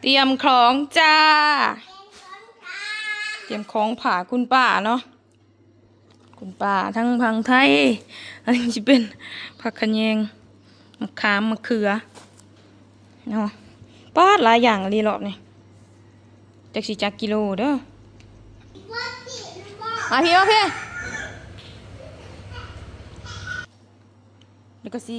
เตรียมของจ้า เตรียมของผ่าคุณป้าเนาะ คุณป้าทั้งพังไทย อันนี้จะเป็นผักขะแยงมะขามมะเขือเนาะป้าหลายอย่างรีรอบนี่จักสิจักกิโลเด้อมาพี่มาพี่แล้วก็สิ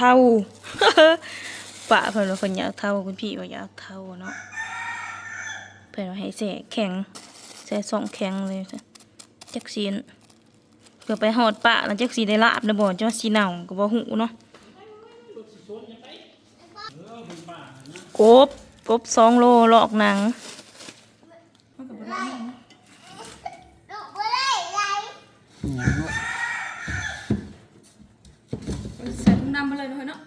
เท่าปะเพิ่นว่าเพิ่นอยากเท่าคุณพี่ว่าอยากเท่าเนาะเพิ่นว่าให้แสแข็งแสสองแข็งเลยจักซีนเพื่อไปหอดปะแล้วจักสีได้ลาบนะบ่จะว่าสีเน่าก็บ่หูเนาะกบกบสองโลลอกหนัง ใส่ถุงดำไปเลยเนาะ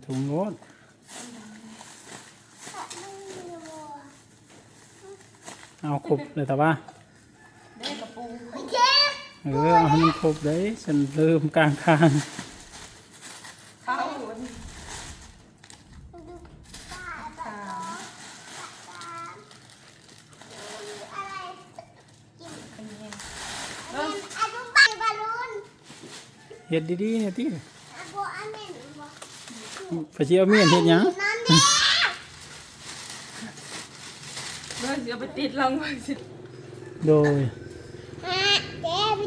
ใส่ถุงโน้นเอาครบเลยแต่ว่าได้กระปูเออเอาให้มันครบได้ฉันเริ่มกลางทางข้าวเฮ็ดดีๆเนี่ยที่ ไปเชี่ยวเมียนเฮ็ดหยังเดี๋ยวเดี๋ยวไปติดลังไว้สิโดย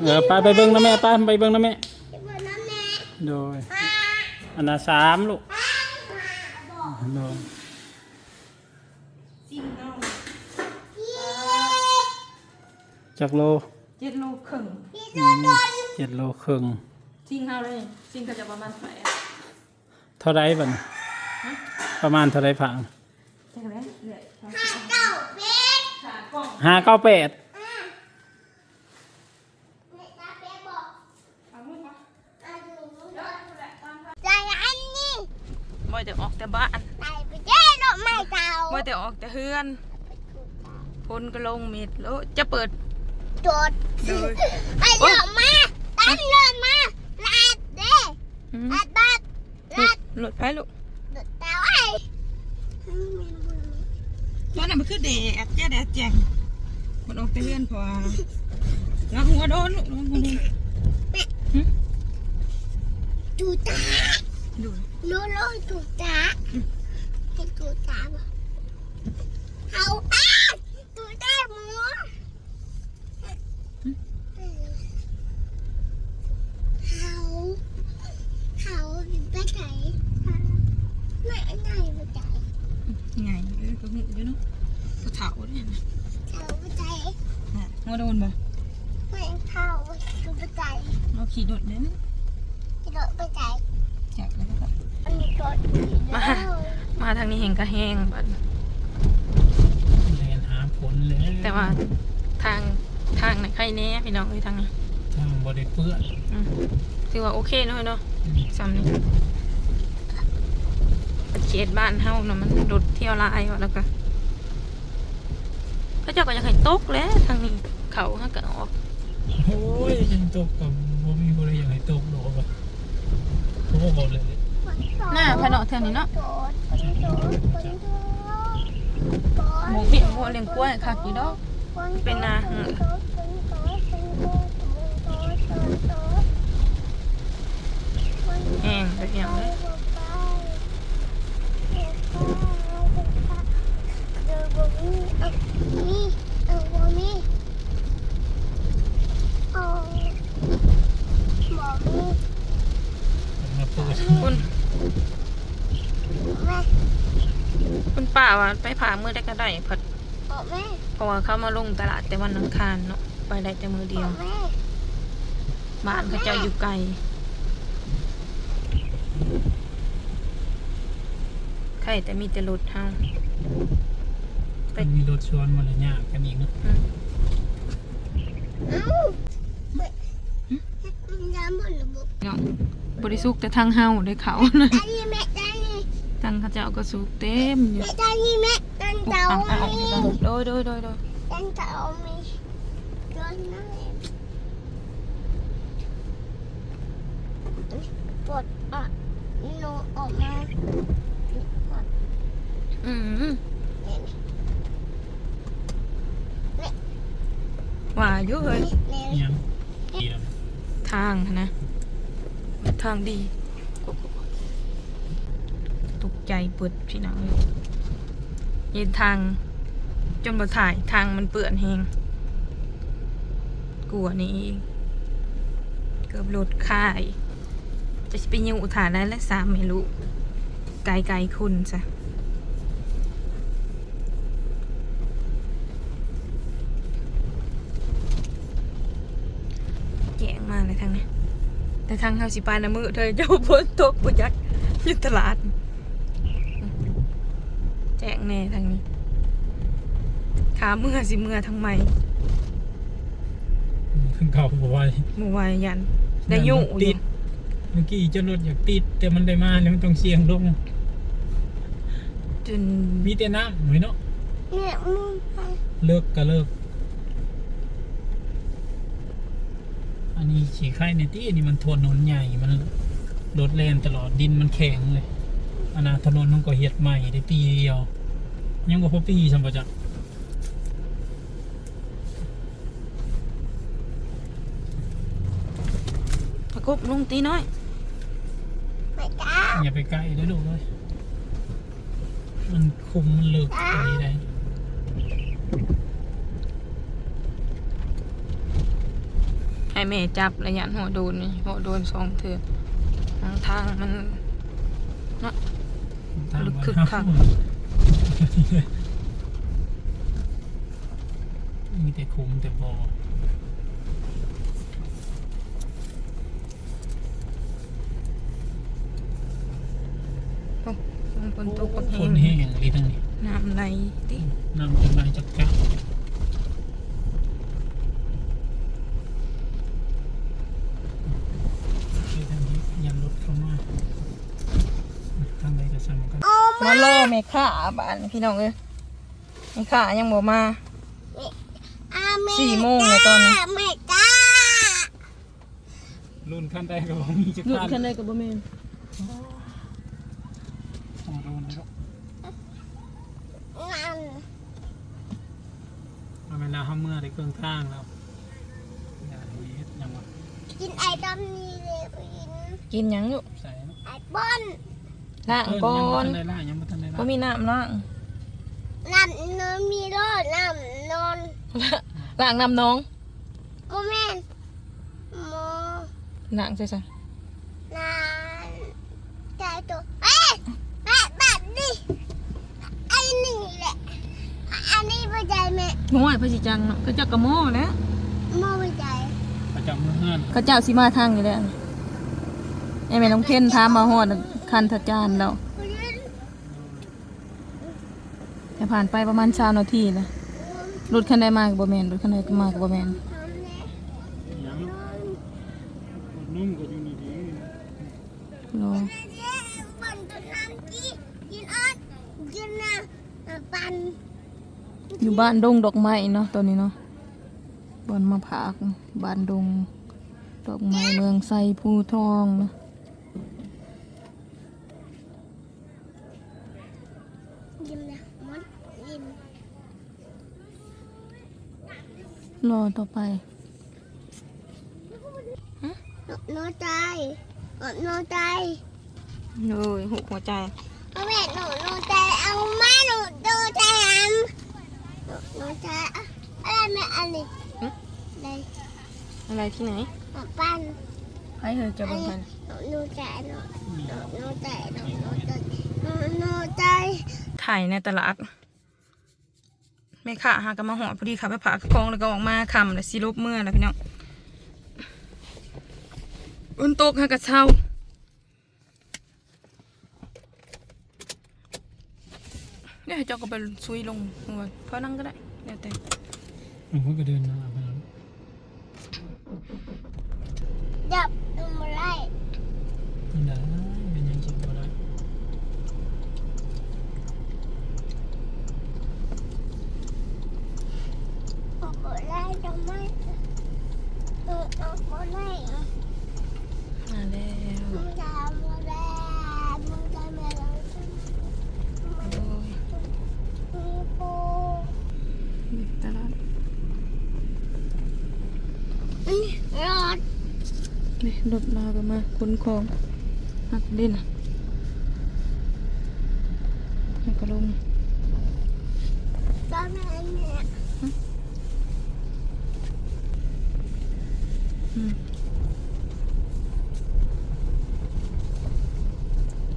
เออไปไปเบิ่งนะแม่ไปไปเบิ่งนะแม่โดยอันน่ะสามลูกโดยซิ่งเอาจักโลเจ็ดโลครึ่งอืมเจ็ดโลครึ่งซิ่งเอาเลยซิ่งก็จะประมาณเท่าไหร่อะ เท่าไรบัดนี้ประมาณเท่าไรผังใช่ไหมเหนื่อยขากล้องห้าเก้าแปดเอามือมาใจอันนี้บ่แต่ออกแต่บ้านไปไปเจ้ดอกไม้เก่าบ่แต่ออกแต่เฮือนพลก็ลงเม็ดแล้วจะเปิดจดไอ้ดอกมาตั้งเดินมาลาดเด้หืมลาดบัดหลุลา หลุดไปลูกแต่ไอ้ตอนนั้นมันคือแดดแจ้แดดแจ้งมันออกแต่เฮือนพองับหัวโดนลูกงับหัวโดนจูตาดูลูลูจูตาให้จูตาบ่เอาอ้าจูตาหมูเขาเขาไปไหนไม่ไหนไปไหน ไงเออก็หูอยู่เนาะก็เถาเนี่ยนะ เขาไปไหน น่ะหัวโดนบ่ไม่เข้าดูไปไหนเราขี่รถเนี่ยนะกระโดดไปไหนจับแล้วก็อันนี้รถมามาทางนี้เห็นก็แห้งบัดเรียนหาผลเลยแต่ว่าทางทางไหนใครแน่พี่น้องเอ้ยทางนี้ทางบริเปื้อนอืมถือว่าโอเคเนาะเนาะซ้ำนี่เขตบ้านเฮานะมันรถเที่ยวลายว่ะแล้วก็ พระเจ้าก็อยากให้ตกแล้วทางนี้เขาฮักก็ออกโอ้ยยังตกกับบ่มีบริอย่างให้ตกหรอกว่ะเขาก็บอกเลยหน้าพะเนาะแถวนี้เนาะโดดคนโดดคนโดดหมูปิ้งหมูเลี้ยงกล้วยคักอยู่ดอก เป็นนาอืม แห้งไปเพียงเลย มาเปิด คุณคุณป้า ว่าไปผ่ามือได้ก็ได้เพราะเพราะว่าเขามาลงตลาดแต่วันอังคารเนาะไปได้แต่มือเดียวบ้านเขาเจ้าอยู่ไกลใครแต่มีแต่รถเฮามันมีรถชวนมาเลยยากกันอีกเนอะเนาะบริสุกแต่ทางเฮาได้เขานะ Đây mẹ đây ทางเขาเจ้าก็สุกเต็มอยู่ mẹ đây mẹ đang อุกอัง tàu เอาออกอยู่โดยโดยโดยโดย đang tàu mày con nó em bột à nó ออกมาก่อนอืมนี่ว่าอยู่เฮ้ยนี่นี่ยังเดียวทางนะ ทางดีตก ใจเปิดพี่น้องเลยย็นทางจนบ่ถ่ายทางมันเปื่อนแหงกลัวนี่เองเกือบรถค่าย จะไปยิงอุทานได้และสามไม่รู้ไกลไกลๆคุณซะแย่งมากเลยทางนี้แต่ทางเฮาสิปาน้ำมือเธอเจ้าพ้นตกปุยักอยู่ตลาด จ้งแน่ทางนี้ ขาเมื่อสิเมื่อทางใหม่เพิ่งเก่าบอกว่าหมู่วายยัน ได้ยุ่อติยู่ดเมื่อกี้เจะรถอยากติด แต่มันได้มาเนี่ยมันต้องเสียงลงจนมีแต่น้ำหน่อยเนาะเนี่ยมึงไปเลิกก็เลิก อันนี้ฉีไข่ในที่นี่มันทนถนนใหญ่มันรถแล่นตลอดดินมันแข็งเลย อันนาถนนมันก็เฮ็ดใหม่ได้ปีเดียว ยังบ่พอปีสัมปจักตะกบลงตีน้อยไม่กล้าอย่าไปใกล้เด้อลูกเลยมันคุมมันเลิกอะไรได้ให้แม่จับระยะหัวโดนนี่หัวโดนสองเถื่อทางทางมันทาง ลึกวัดคึกคักมีแต่คุมแต่บอมันฝนตกปักฝแห้นงแห้งอะไรทั้งนี้น้ำไหลติน้ำจะไหลจากจักที่ทางนี้ยันรถเข้ามา ทางใดก็สั่งกันโอ้มาล่อแม่ข่าบ้านพี่น้องเอ้ยแม่ข่ายังบ่มาอาเมสี่โมงเลยตอนนี้ไม่กล้ารุ่นขั้นใดก็บ่มีจะหลุดขั้นคันใดกับบ่แม่นโอ้โดนแล้วนั่นเอาเวลาเขาเมื่อได้เครื่องทางแล้วอย่าเฮ็ดหยังวะกินไอตอนนี้เลยกินกินหยังอยู่ใส่เนาะไอปอน ล้างเออก่อยังบ่นทันได้ล่ายังบ่ทันได้บ่ล่ามีน้ำล้างน้ำนอนมีรถน้ำนอนล้างน้ำน้องโมเมนโมล้างใช่ซะนานใจตัวเอ้ยแม่แบบนี้ไอ้นี่แหละอันนี้ไม่ใจแม่โง่ยพระสิจังเนาะก็จักกะโม่แหล้วโมไม่ใจประจำเฮือนเขาเจ้าสิมาทางอยู่แล้วไอ้แม่น้องเพ่นถามมาฮอด คันทจานแล้วแต่ผ่านไปประมาณ20นาทีแล้วรถคันใดมาก็บ่แม่นรถคันใดก็มาก็บ่แม่นทำแล้วหยังนุ่มก็อยู่นี่ดีรอปันตัวน้ำกี้กินออดกินนะปันอยู่บ้านดงดอกไม้เนาะตอนนี้เนาะบอนมาพักบ้านดง ดอกไม้เมืองไซภูทองเนาะ ยิ้มนะมดยิ้ม รอต่อไปโนใจโนใจเลยหุบหัวใจแม่หนูโนใจเอามาหนูดูใจอันโนใจอะไรแม่อันนี้เลยอะไรที่ไหนปันให้เธอจะบอกกันหนูใจหนูหนูใจหนูหนูใจหนูหนูใจถ่ายในตลาด แม่ค่ะหากันมาหอพอดีค่ะไปผ่าคลองแล้วก็ออกมาคำแล้วสิลบเมื่อแล้วพี่น้องอุ่นตกหากระเช้าเนี่ยให้เจ้าก็ไปซุยลงหัวเพราะนั่งก็ได้เดี๋ยวแต่ผมก็เดินนะไปแล้ว จับดูมาไล่ มันได้เป็นยังสิบ่ได้ มาไล่จะไม่หนูหนูมาไล่ มาแล้ว มึงจะมาไล่มึง รถ มาก็มาขนของหักเด่นนะแล้วก็ลงตอนนั้นเนี่ยอืม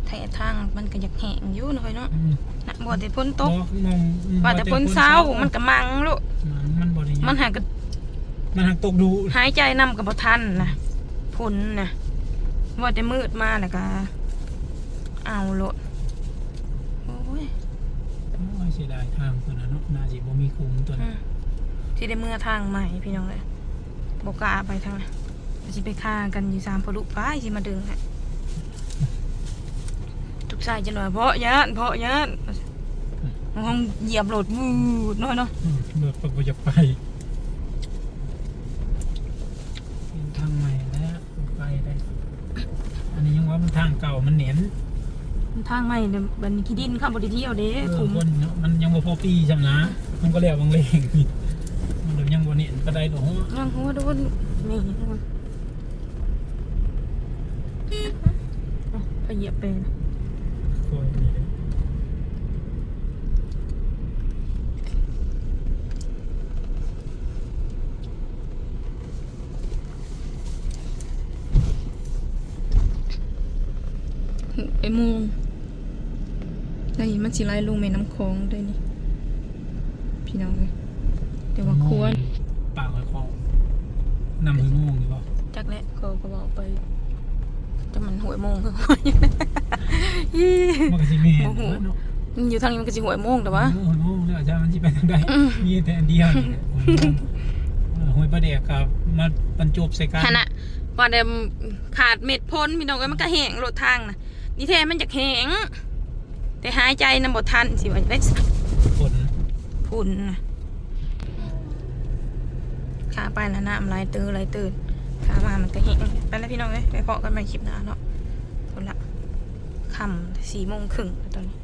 แถทางมันก็อยากแห้งอยู่หน่อยเนาะอืมน่ะบ่แต่พ้นตกบ่มองอืมว่าแต่พ้นเช้ามันก็มังลูกมันมันบ่ได้หยังมันหาก็มันหักตกดู หายใจนำกับบ่ทันนะ พ้นนะว่าแต่มืดมาแล้วก็เอาโลดโอ้ยโอ้ยเสียดายทางตัวนั้นเนาะน่าสิบ่มีคุ้มตัวอืนั้นมที่ได้เมื่อทางใหม่พี่น้องเลยบกล้าไปทางนั้นสิไปฆ่ากันอยู่สามพลุไปสิมาดึงฮะทุกสายจะหน่อยเพราะยานเพราะยานห้องเหยียบโหลดวูดน้อยเนาะอืมรถปักบ่จะไปเป็นทางใหม่แล้วไปได้ อันนี้ยังว่า มันทางเก่ามันเหน็นทางใหม่เนี่ยบัดนขี้ดินข้ามบริเที่ยวเด้เออขุมคนเนาะมันยังบ่พอปีจำนะ มันก็แล้วบางเลงนี่มันเดี๋ยวยังบ่เหน็นก็ได้ดอกยังหัวโดนนี่มันเอาไปเหยียบไปนะ โอ้ยนี่เลย ไป มุงได้มันสิไล่ลงแม่น้ำคลองได้นี่ พี่น้องเลยแต่ว่าควรปากคอยคอนำหึงงงอยู่บ่จักแหละเขาก็บอกไปแต่มันหวยโมงคือมันก็สิแม่นโอ้โหเนาะมันอยู่ทางนี้มันก็สิหวยโมงแต่ว่าหวยโมงแล้วอาจารย์มันสิไปทางใดมีแต่อันเดียวนี่แหละหวยโมงเออหวยประเดกกับมาบรรจบใส่กันขณะว่าเดมขาดเม็ดพ้นพี่น้องเอ้ยมันก็แห้งโลดทางนะ นี่แท้มันจะแห้งแต่หายใจนำบ่ทันสิว่าจะได้สักฝนพุ่นนะขาไปแล้วน้ำไหลตื้อไหลตื่นขามามันก็แห้งไปแล้วพี่น้องเอ้ยไปพอกันใหม่คลิปหน้าเนาะคนละค่ำสี่โมงครึ่งแล้วตอนนี้